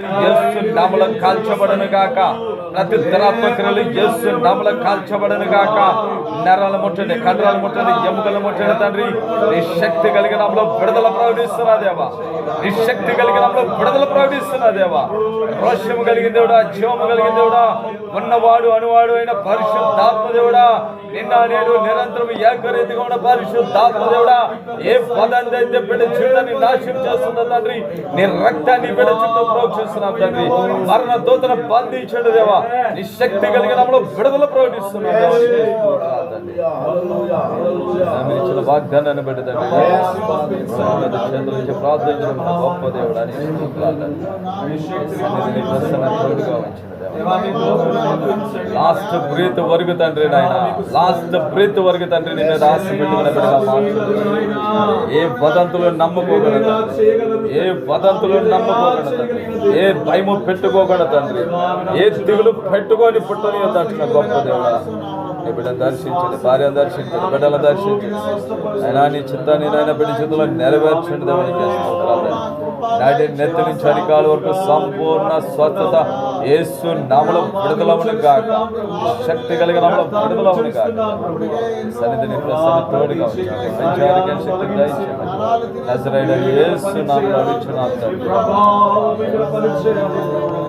యేసు నామల కాల్చబడను గాక. ప్రతి దురాత్మక్రియలు యేసు నామల కాల్చబడను గాక. నరాలు ముట్టండి కండరాలు ముట్టండి ఎముకలు ముట్టండి తండ్రి. నీ శక్తి కలిగిన నామలో విడుదల ప్రకటిస్తున్నా దేవా. నీ శక్తి కలిగిన నామలో విడుదల ప్రకటిస్తున్నా దేవా. రోషము కలిగిన దేవుడా జీవము కలిగిన దేవుడా. ఉన్నవాడు అనువాడు అయిన పరిశుద్ధాత్మ దేవుడా. నిన్న నేడు నిరంతరం ఏకరీతిగా ఉన్న పరిశుద్ధాత్మదేవుడా ఏ పదాన్ని అయితే బిడ్డ జీవితాన్ని నాశనం చేస్తుందో తండ్రి నీ రక్తాన్ని బిడ్డ చుట్టూ ప్రోక్షిస్తున్నాం తండ్రి. మరణ దూతన బంధించండి దేవా. నీ శక్తి కలిగినప్పుడు విడుదల ప్రకటిస్తున్నాం ఇచ్చిన వాగ్దానాన్ని బట్టి తండ్రి సన్నిధి ప్రార్థించిన గొప్ప దేవుడా నీ ప్రసన్న తోడుగా ఉంచిన లాస్ట్ బ్రీత్ వరకు తండ్రి నాయన లాస్ట్ బ్రీత్ వరకు తండ్రి నీ మీద ఆశ ఏ వదంతులు నమ్ముకోగలదు ఏ వదంతులు నమ్ముకోగలదు ఏ భయము పెట్టుకోగలదు తండ్రి? ఏ దిగులు పెట్టుకొని పుట్టని దర్శన గొప్ప దేవుడా. నీ బిడ్డను దర్శించండి భార్యను దర్శించండి బిడ్డలను దర్శించండి. అయినా నీ చిత్తాన్ని నాయన బిడ్డ చేతుల్లో నెరవేర్చండి దేవునికి నాటి నెత్తి నుంచి అరికాల వరకు సంపూర్ణ స్వచ్ఛత ఏసు నామలో విడుదలవని కాక శక్తి కలిగిన నామలో విడుదలవని కాక సన్నిధిని ప్రసన్న తోడుగా ఉంచండి. శక్తి దయచేయండి. నజరైన యేసు నామలో అడుగుచున్నాను